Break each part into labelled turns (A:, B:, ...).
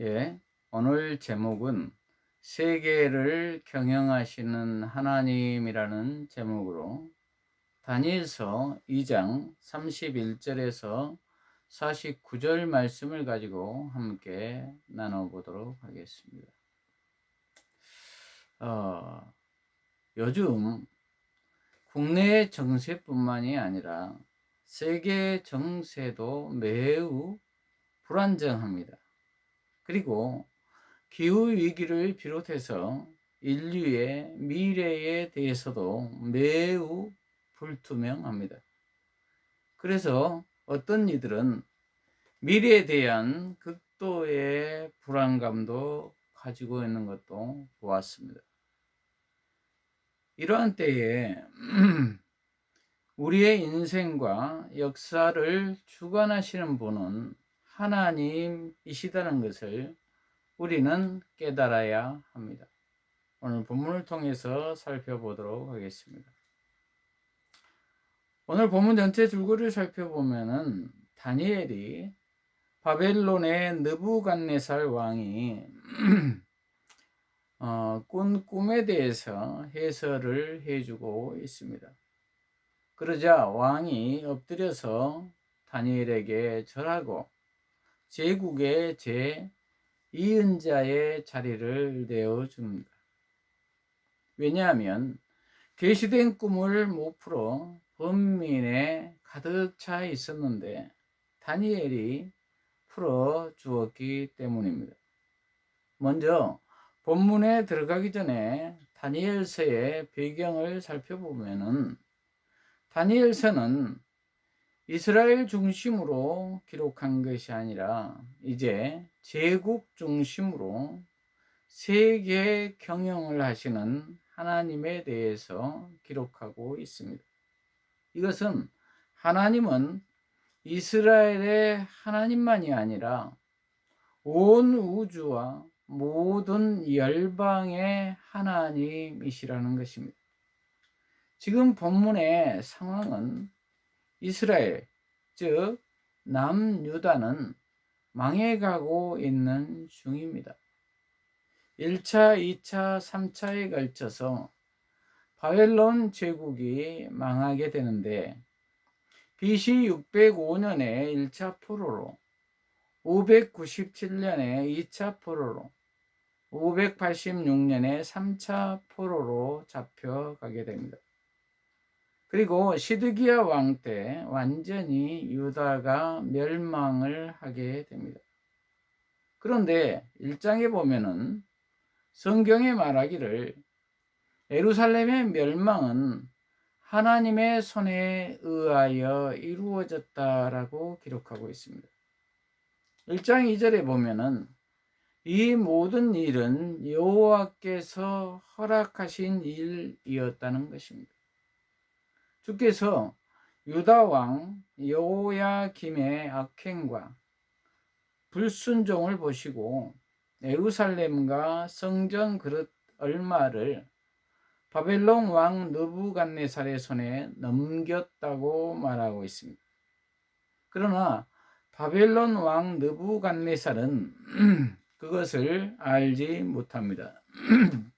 A: 예, 오늘 제목은 세계를 경영하시는 하나님이라는 제목으로 다니엘서 2장 31절에서 49절 말씀을 가지고 함께 나눠보도록 하겠습니다. 어, 요즘 국내 정세뿐만이 아니라 세계 정세도 매우 불안정합니다. 그리고 기후 위기를 비롯해서 인류의 미래에 대해서도 매우 불투명합니다. 그래서 어떤 이들은 미래에 대한 극도의 불안감도 가지고 있는 것도 보았습니다. 이러한 때에 우리의 인생과 역사를 주관하시는 분은 하나님이시다는 것을 우리는 깨달아야 합니다. 오늘 본문을 통해서 살펴보도록 하겠습니다. 오늘 본문 전체 줄거리를 살펴보면은 다니엘이 바벨론의 느부갓네살 왕이 어, 꾼 꿈에 대해서 해설을 해주고 있습니다. 그러자 왕이 엎드려서 다니엘에게 절하고 제국의 제 이은자의 자리를 내어 줍니다. 왜냐하면 계시된 꿈을 못 풀어 범민에 가득 차 있었는데 다니엘이 풀어 주었기 때문입니다. 먼저 본문에 들어가기 전에 다니엘서의 배경을 살펴보면은 다니엘서는 이스라엘 중심으로 기록한 것이 아니라 이제 제국 중심으로 세계 경영을 하시는 하나님에 대해서 기록하고 있습니다. 이것은 하나님은 이스라엘의 하나님만이 아니라 온 우주와 모든 열방의 하나님이시라는 것입니다. 지금 본문의 상황은 이스라엘, 즉 남유다는 망해가고 있는 중입니다. 1차, 2차, 3차에 걸쳐서 바벨론 제국이 망하게 되는데 BC 605년에 1차 포로로 597년에 2차 포로로 586년에 3차 포로로 잡혀가게 됩니다. 그리고 시드기야 왕 때 완전히 유다가 멸망을 하게 됩니다. 그런데 1장에 보면은 성경에 말하기를 에루살렘의 멸망은 하나님의 손에 의하여 이루어졌다라고 기록하고 있습니다. 1장 2절에 보면은 이 모든 일은 여호와께서 허락하신 일이었다는 것입니다. 주께서 유다 왕 여호야김의 악행과 불순종을 보시고 예루살렘과 성전 그릇 얼마를 바벨론 왕 느부갓네살의 손에 넘겼다고 말하고 있습니다. 그러나 바벨론 왕 느부갓네살은 그것을 알지 못합니다.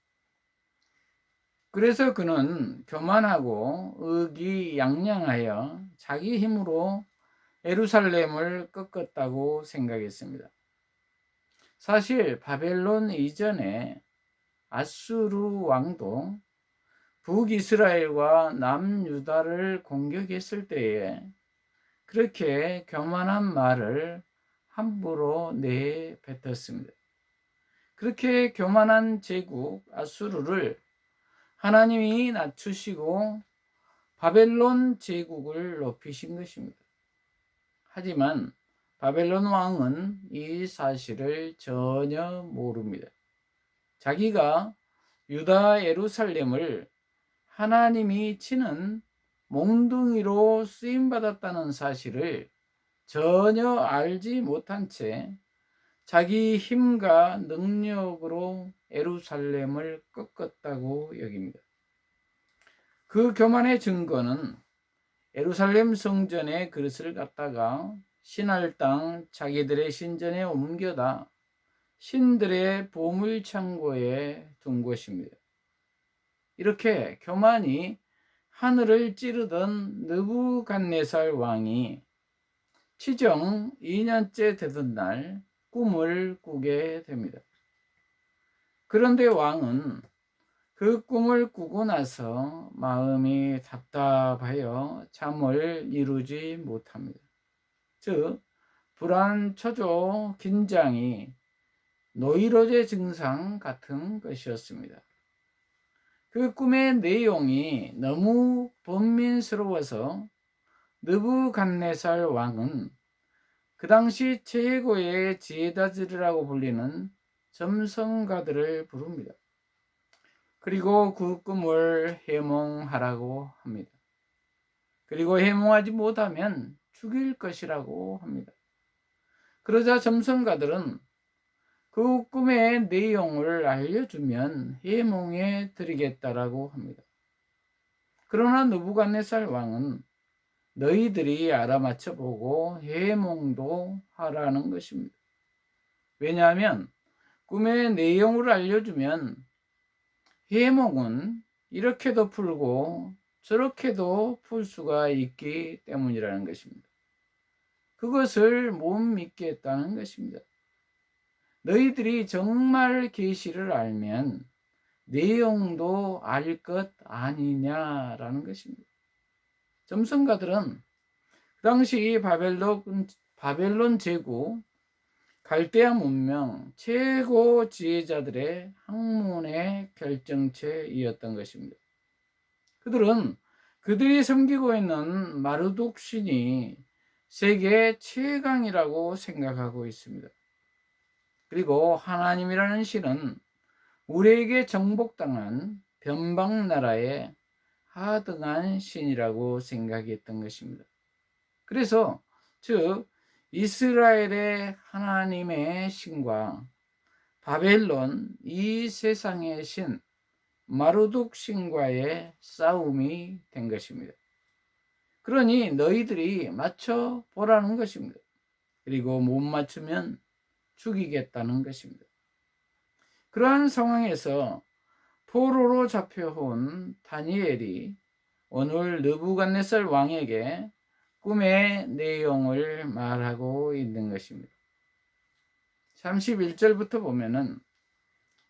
A: 그래서 그는 교만하고 의기양양하여 자기 힘으로 에루살렘을 꺾었다고 생각했습니다. 사실 바벨론 이전에 아수르 왕도 북이스라엘과 남유다를 공격했을 때에 그렇게 교만한 말을 함부로 내뱉었습니다. 그렇게 교만한 제국 아수르를 하나님이 낮추시고 바벨론 제국을 높이신 것입니다. 하지만 바벨론 왕은 이 사실을 전혀 모릅니다. 자기가 유다 예루살렘을 하나님이 치는 몽둥이로 쓰임 받았다는 사실을 전혀 알지 못한 채 자기 힘과 능력으로 에루살렘을 꺾었다고 여깁니다. 그 교만의 증거는 에루살렘 성전의 그릇을 갖다가 신할 땅 자기들의 신전에 옮겨다 신들의 보물 창고에 둔 것입니다. 이렇게 교만이 하늘을 찌르던 느부갓네살 왕이 치정 2년째 되던 날 꿈을 꾸게 됩니다. 그런데 왕은 그 꿈을 꾸고 나서 마음이 답답하여 잠을 이루지 못합니다. 즉, 불안, 초조, 긴장이 노이로제 증상 같은 것이었습니다. 그 꿈의 내용이 너무 번민스러워서 느부갓네살 왕은 그 당시 최고의 지혜자들이라고 불리는 점성가들을 부릅니다. 그리고 그 꿈을 해몽하라고 합니다. 그리고 해몽하지 못하면 죽일 것이라고 합니다. 그러자 점성가들은 그 꿈의 내용을 알려주면 해몽해 드리겠다라고 합니다. 그러나 느부갓네살 왕은 너희들이 알아맞혀 보고 해몽도 하라는 것입니다. 왜냐하면 꿈의 내용을 알려주면 해몽은 이렇게도 풀고 저렇게도 풀 수가 있기 때문이라는 것입니다. 그것을 못 믿겠다는 것입니다. 너희들이 정말 계시를 알면 내용도 알 것 아니냐라는 것입니다. 점성가들은 그 당시 바벨론, 바벨론 제국 갈대아 문명 최고 지혜자들의 학문의 결정체이었던 것입니다. 그들은 그들이 섬기고 있는 마르둑 신이 세계 최강이라고 생각하고 있습니다. 그리고 하나님이라는 신은 우리에게 정복당한 변방 나라의 하등한 신이라고 생각했던 것입니다. 그래서 즉 이스라엘의 하나님의 신과 바벨론 이 세상의 신 마르둑 신과의 싸움이 된 것입니다. 그러니 너희들이 맞춰 보라는 것입니다. 그리고 못 맞추면 죽이겠다는 것입니다. 그러한 상황에서 포로로 잡혀온 다니엘이 오늘 느부갓네살 왕에게 꿈의 내용을 말하고 있는 것입니다. 31절부터 보면은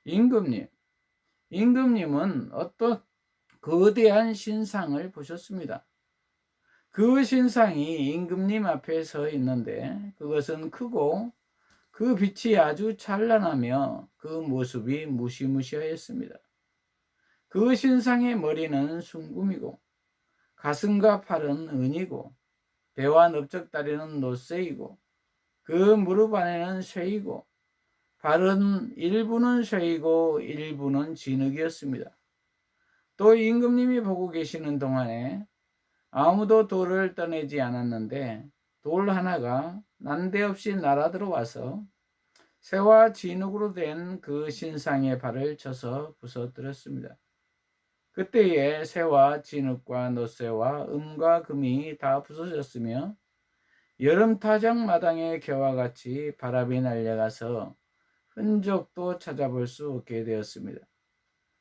A: 임금님, 임금님은 어떤 거대한 신상을 보셨습니다. 그 신상이 임금님 앞에 서 있는데 그것은 크고 그 빛이 아주 찬란하며 그 모습이 무시무시하였습니다. 그 신상의 머리는 순금이고 가슴과 팔은 은이고 배와 넓적 다리는 노쇠이고 그 무릎 안에는 쇠이고 발은 일부는 쇠이고 일부는 진흙이었습니다. 또 임금님이 보고 계시는 동안에 아무도 돌을 떠내지 않았는데 돌 하나가 난데없이 날아 들어와서 새와 진흙으로 된 그 신상의 발을 쳐서 부서뜨렸습니다. 그때에 새와 진흙과 노새와 음과 금이 다 부서졌으며 여름 타작 마당의 겨와 같이 바람이 날려가서 흔적도 찾아볼 수 없게 되었습니다.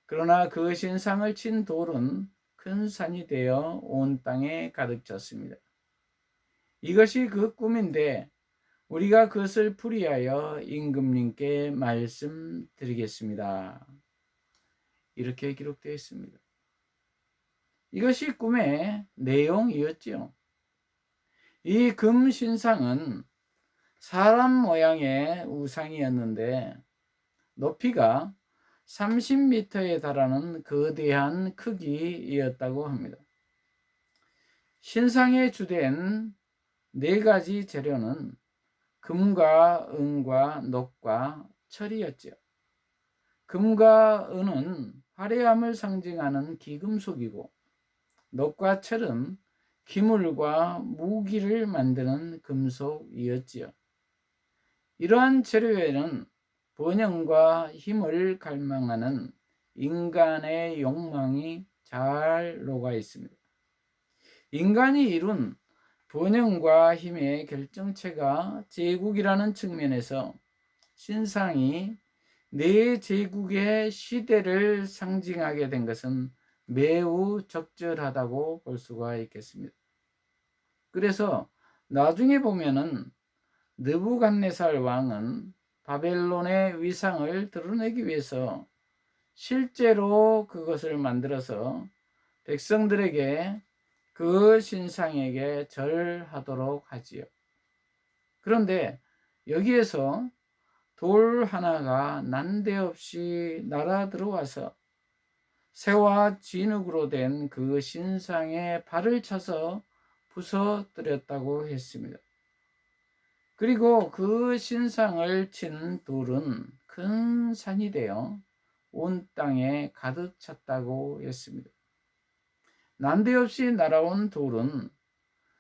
A: 그러나 그 신상을 친 돌은 큰 산이 되어 온 땅에 가득 찼습니다. 이것이 그 꿈인데 우리가 그것을 풀이하여 임금님께 말씀드리겠습니다. 이렇게 기록되어 있습니다. 이것이 꿈의 내용이었지요. 이 금신상은 사람 모양의 우상이었는데 높이가 30m에 달하는 거대한 크기이었다고 합니다. 신상에 주된 네 가지 재료는 금과 은과 녹과 철이었죠. 금과 은은 화려함을 상징하는 기금속이고 철은 기물과 무기를 만드는 금속이었지요. 이러한 재료에는 번영과 힘을 갈망하는 인간의 욕망이 잘 녹아 있습니다. 인간이 이룬 번영과 힘의 결정체가 제국이라는 측면에서 신상이 네 제국의 시대를 상징하게 된 것은 매우 적절하다고 볼 수가 있겠습니다. 그래서 나중에 보면은 느부갓네살 왕은 바벨론의 위상을 드러내기 위해서 실제로 그것을 만들어서 백성들에게 그 신상에게 절하도록 하지요. 그런데 여기에서 돌 하나가 난데없이 날아 들어와서 새와 진흙으로 된 그 신상에 발을 차서 부서뜨렸다고 했습니다. 그리고 그 신상을 친 돌은 큰 산이 되어 온 땅에 가득 찼다고 했습니다. 난데없이 날아온 돌은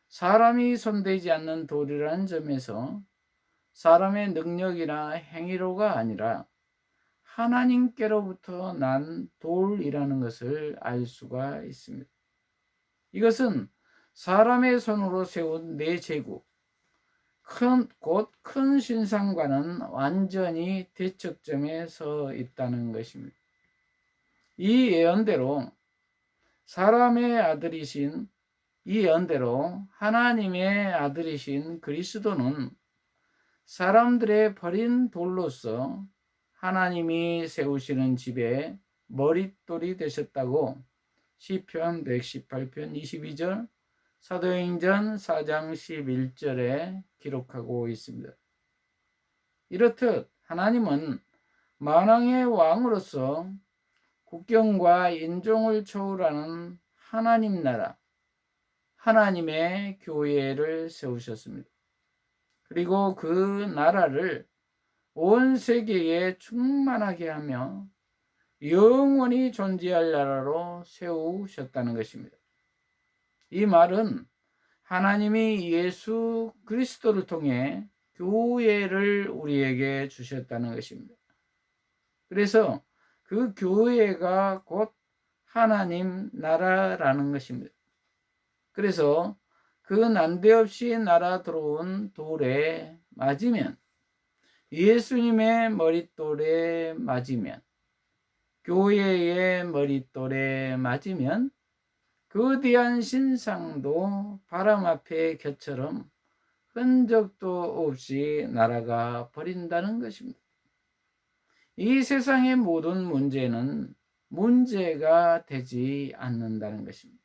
A: 사람이 손대지 않는 돌이라는 점에서 사람의 능력이나 행위로가 아니라 하나님께로부터 난 돌이라는 것을 알 수가 있습니다. 이것은 사람의 손으로 세운 내 제국, 큰, 곧 큰 신상과는 완전히 대척점에 서 있다는 것입니다. 이 예언대로 사람의 아들이신 이 예언대로 하나님의 아들이신 그리스도는 사람들의 버린 돌로서 하나님이 세우시는 집에 머릿돌이 되셨다고 시편 118편 22절 사도행전 4장 11절에 기록하고 있습니다. 이렇듯 하나님은 만왕의 왕으로서 국경과 인종을 초월하는 하나님 나라, 하나님의 교회를 세우셨습니다. 그리고 그 나라를 온 세계에 충만하게 하며 영원히 존재할 나라로 세우셨다는 것입니다. 이 말은 하나님이 예수 그리스도를 통해 교회를 우리에게 주셨다는 것입니다. 그래서 그 교회가 곧 하나님 나라라는 것입니다. 그래서 그 난데없이 날아 들어온 돌에 맞으면 예수님의 머릿돌에 맞으면 교회의 머릿돌에 맞으면 거대한 신상도 바람 앞에 겨처럼 흔적도 없이 날아가 버린다는 것입니다. 이 세상의 모든 문제는 문제가 되지 않는다는 것입니다.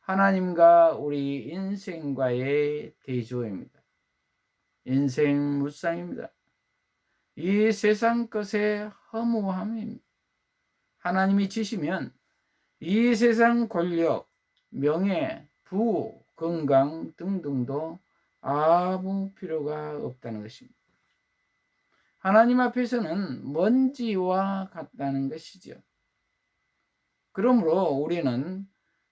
A: 하나님과 우리 인생과의 대조입니다. 인생 무쌍입니다. 이 세상 것의 허무함입니다. 하나님이 지시면 이 세상 권력, 명예, 부, 건강 등등도 아무 필요가 없다는 것입니다. 하나님 앞에서는 먼지와 같다는 것이죠. 그러므로 우리는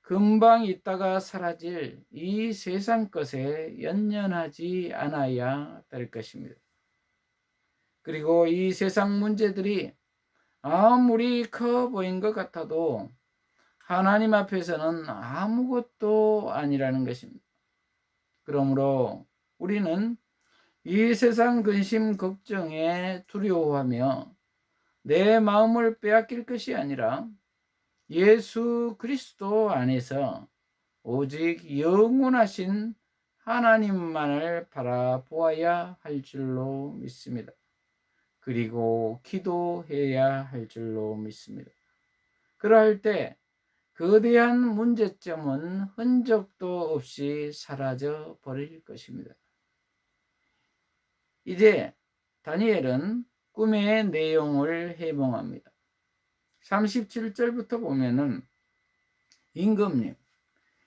A: 금방 있다가 사라질 이 세상 것에 연연하지 않아야 될 것입니다. 그리고 이 세상 문제들이 아무리 커 보인 것 같아도 하나님 앞에서는 아무것도 아니라는 것입니다. 그러므로 우리는 이 세상 근심 걱정에 두려워하며 내 마음을 빼앗길 것이 아니라 예수 그리스도 안에서 오직 영원하신 하나님만을 바라보아야 할 줄로 믿습니다. 그리고 기도해야 할 줄로 믿습니다. 그럴 때 거대한 문제점은 흔적도 없이 사라져 버릴 것입니다. 이제 다니엘은 꿈의 내용을 해몽합니다. 37절부터 보면은 임금님,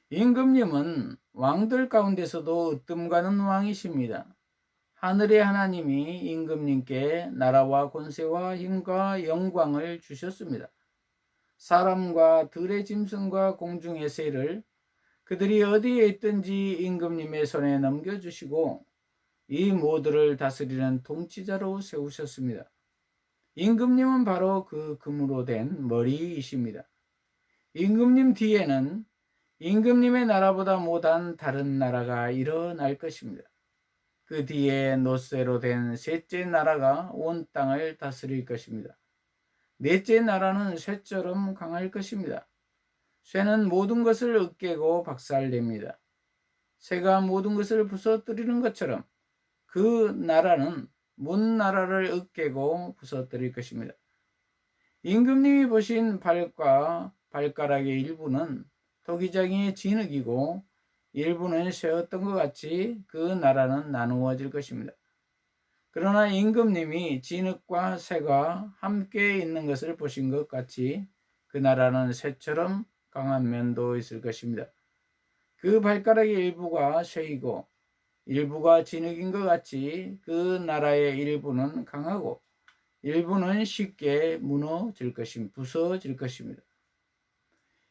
A: 임금님은 왕들 가운데서도 으뜸 가는 왕이십니다. 하늘의 하나님이 임금님께 나라와 권세와 힘과 영광을 주셨습니다. 사람과 들의 짐승과 공중의 새를 그들이 어디에 있든지 임금님의 손에 넘겨주시고 이 모두를 다스리는 통치자로 세우셨습니다. 임금님은 바로 그 금으로 된 머리이십니다. 임금님 뒤에는 임금님의 나라보다 못한 다른 나라가 일어날 것입니다. 그 뒤에 노쇠로 된 셋째 나라가 온 땅을 다스릴 것입니다. 넷째 나라는 쇠처럼 강할 것입니다. 쇠는 모든 것을 으깨고 박살냅니다. 새가 모든 것을 부서뜨리는 것처럼 그 나라는 문 나라를 으깨고 부서뜨릴 것입니다. 임금님이 보신 발과 발가락의 일부는 토기장의 진흙이고 일부는 쇠였던 것 같이 그 나라는 나누어질 것입니다. 그러나 임금님이 진흙과 새가 함께 있는 것을 보신 것 같이 그 나라는 새처럼 강한 면도 있을 것입니다. 그 발가락의 일부가 쇠이고 일부가 진흙인 것 같이 그 나라의 일부는 강하고 일부는 쉽게 무너질 것입니다. 부서질 것입니다.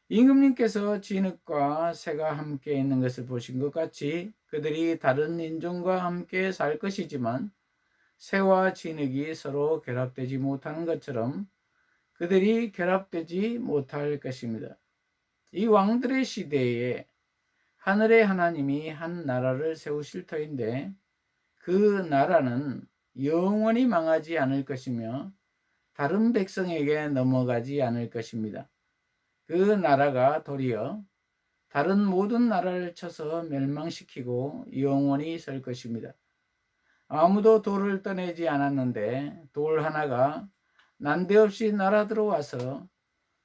A: 임금님께서 진흙과 새가 함께 있는 것을 보신 것 같이 그들이 다른 인종과 함께 살 것이지만 새와 진흙이 서로 결합되지 못하는 것처럼 그들이 결합되지 못할 것입니다. 이 왕들의 시대에 하늘의 하나님이 한 나라를 세우실 터인데 그 나라는 영원히 망하지 않을 것이며 다른 백성에게 넘어가지 않을 것입니다. 그 나라가 도리어 다른 모든 나라를 쳐서 멸망시키고 영원히 설 것입니다. 아무도 돌을 떠내지 않았는데 돌 하나가 난데없이 날아 들어와서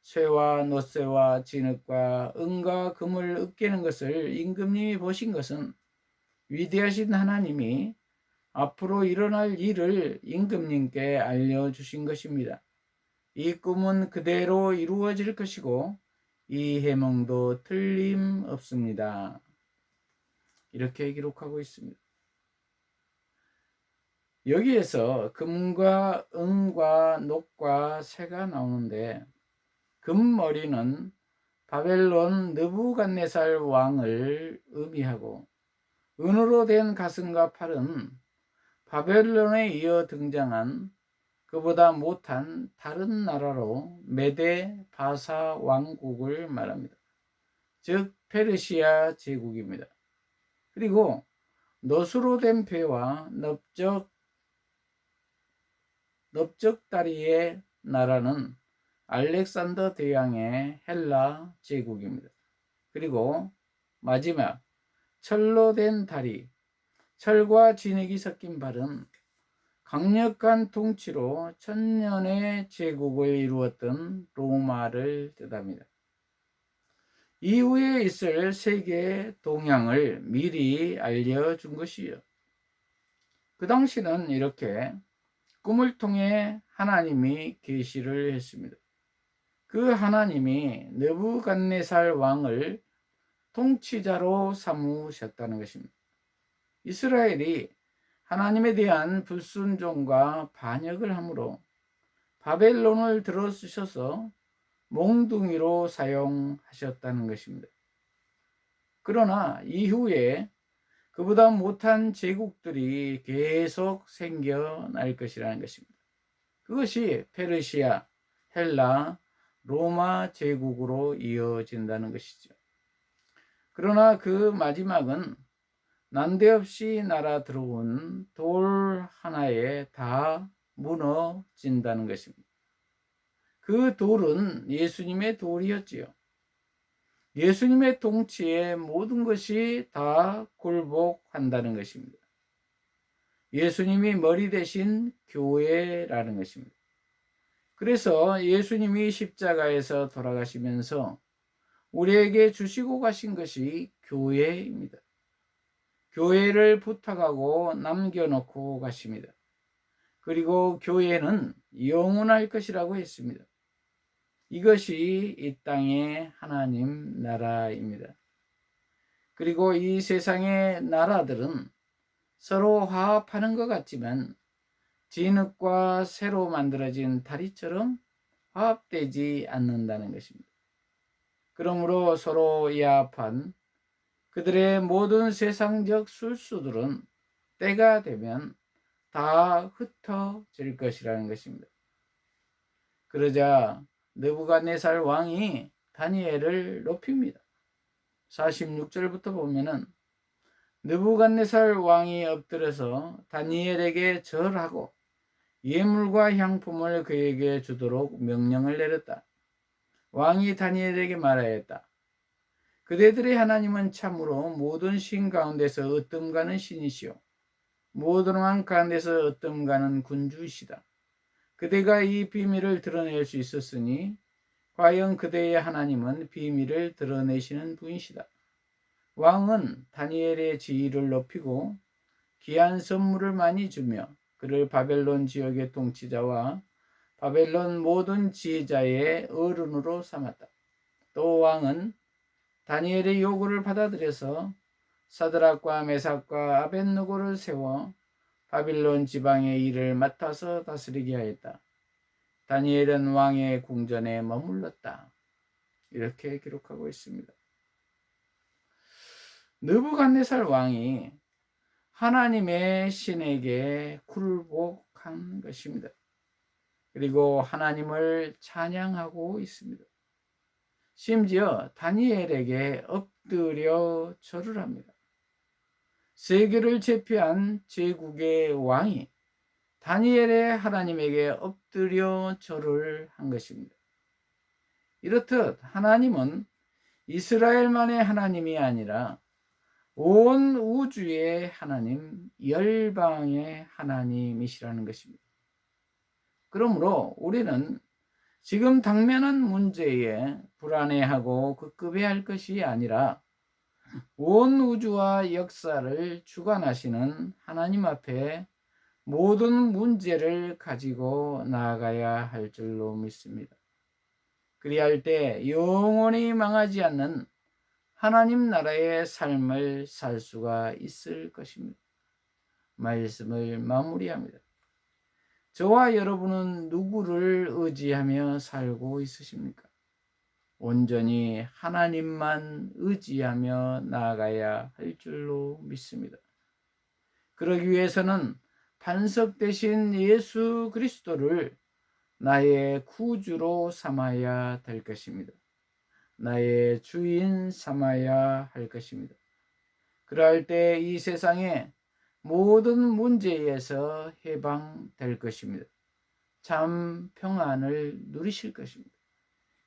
A: 쇠와 노쇠와 진흙과 은과 금을 으깨는 것을 임금님이 보신 것은 위대하신 하나님이 앞으로 일어날 일을 임금님께 알려주신 것입니다. 이 꿈은 그대로 이루어질 것이고 이 해몽도 틀림없습니다. 이렇게 기록하고 있습니다. 여기에서 금과 은과 녹과 새가 나오는데 금머리는 바벨론 느부갓네살 왕을 의미하고 은으로 된 가슴과 팔은 바벨론에 이어 등장한 그보다 못한 다른 나라로 메데 바사 왕국을 말합니다. 즉 페르시아 제국입니다. 그리고 노수로 된 배와 넓적 넓적다리의 나라는 알렉산더 대왕의 헬라 제국입니다. 그리고 마지막 철로 된 다리, 철과 진흙이 섞인 발은 강력한 통치로 천년의 제국을 이루었던 로마를 뜻합니다. 이후에 있을 세계 동향을 미리 알려준 것이요. 그 당시는 이렇게 꿈을 통해 하나님이 계시를 했습니다. 그 하나님이 느부갓네살 왕을 통치자로 삼으셨다는 것입니다. 이스라엘이 하나님에 대한 불순종과 반역을 함으로 바벨론을 들어쓰셔서 몽둥이로 사용하셨다는 것입니다. 그러나 이후에 그보다 못한 제국들이 계속 생겨날 것이라는 것입니다. 그것이 페르시아, 헬라, 로마 제국으로 이어진다는 것이죠. 그러나 그 마지막은 난데없이 날아 들어온 돌 하나에 다 무너진다는 것입니다. 그 돌은 예수님의 돌이었지요. 예수님의 통치에 모든 것이 다 굴복한다는 것입니다. 예수님이 머리 대신 교회라는 것입니다. 그래서 예수님이 십자가에서 돌아가시면서 우리에게 주시고 가신 것이 교회입니다. 교회를 부탁하고 남겨놓고 가십니다. 그리고 교회는 영원할 것이라고 했습니다. 이것이 이 땅의 하나님 나라입니다. 그리고 이 세상의 나라들은 서로 화합하는 것 같지만 진흙과 새로 만들어진 다리처럼 화합되지 않는다는 것입니다. 그러므로 서로 야합한 그들의 모든 세상적 술수들은 때가 되면 다 흩어질 것이라는 것입니다. 그러자 느부갓네살 왕이 다니엘을 높입니다. 46절부터 보면은 느부갓네살 왕이 엎드려서 다니엘에게 절하고 예물과 향품을 그에게 주도록 명령을 내렸다. 왕이 다니엘에게 말하였다. 그대들의 하나님은 참으로 모든 신 가운데서 으뜸가는 신이시오. 모든 왕 가운데서 으뜸가는 군주이시다. 그대가 이 비밀을 드러낼 수 있었으니 과연 그대의 하나님은 비밀을 드러내시는 분이시다. 왕은 다니엘의 지위를 높이고 귀한 선물을 많이 주며 그를 바벨론 지역의 통치자와 바벨론 모든 지혜자의 어른으로 삼았다. 또 왕은 다니엘의 요구를 받아들여서 사드락과 메삭과 아벤누고를 세워 바빌론 지방의 일을 맡아서 다스리게 하였다. 다니엘은 왕의 궁전에 머물렀다. 이렇게 기록하고 있습니다. 느부갓네살 왕이 하나님의 신에게 굴복한 것입니다. 그리고 하나님을 찬양하고 있습니다. 심지어 다니엘에게 엎드려 절을 합니다. 세계를 제패한 제국의 왕이 다니엘의 하나님에게 엎드려 절을 한 것입니다. 이렇듯 하나님은 이스라엘만의 하나님이 아니라 온 우주의 하나님, 열방의 하나님이시라는 것입니다. 그러므로 우리는 지금 당면한 문제에 불안해하고 급급해할 것이 아니라 온 우주와 역사를 주관하시는 하나님 앞에 모든 문제를 가지고 나아가야 할 줄로 믿습니다. 그리할 때 영원히 망하지 않는 하나님 나라의 삶을 살 수가 있을 것입니다. 말씀을 마무리합니다. 저와 여러분은 누구를 의지하며 살고 있으십니까? 온전히 하나님만 의지하며 나아가야 할 줄로 믿습니다. 그러기 위해서는 반석 대신 예수 그리스도를 나의 구주로 삼아야 될 것입니다. 나의 주인 삼아야 할 것입니다. 그럴 때 이 세상에 모든 문제에서 해방될 것입니다. 참 평안을 누리실 것입니다.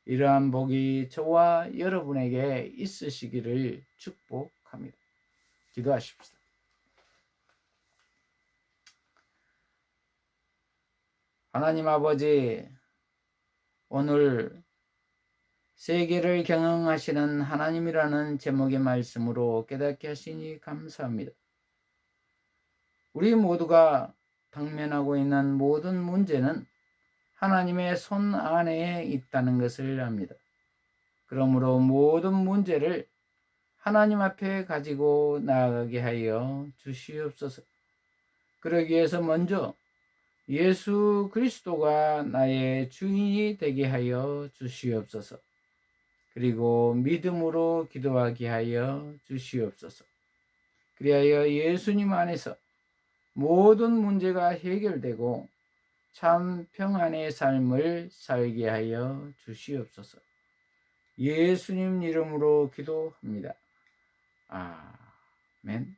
A: 이러한 복이 저와 여러분에게 있으시기를 축복합니다. 기도하십시다. 하나님 아버지, 오늘 세계를 경영하시는 하나님이라는 제목의 말씀으로 깨닫게 하시니 감사합니다. 우리 모두가 당면하고 있는 모든 문제는 하나님의 손 안에 있다는 것을 압니다. 그러므로 모든 문제를 하나님 앞에 가지고 나아가게 하여 주시옵소서. 그러기 위해서 먼저 예수 그리스도가 나의 주인이 되게 하여 주시옵소서. 그리고 믿음으로 기도하게 하여 주시옵소서. 그리하여 예수님 안에서 모든 문제가 해결되고 참 평안의 삶을 살게 하여 주시옵소서. 예수님 이름으로 기도합니다. 아멘.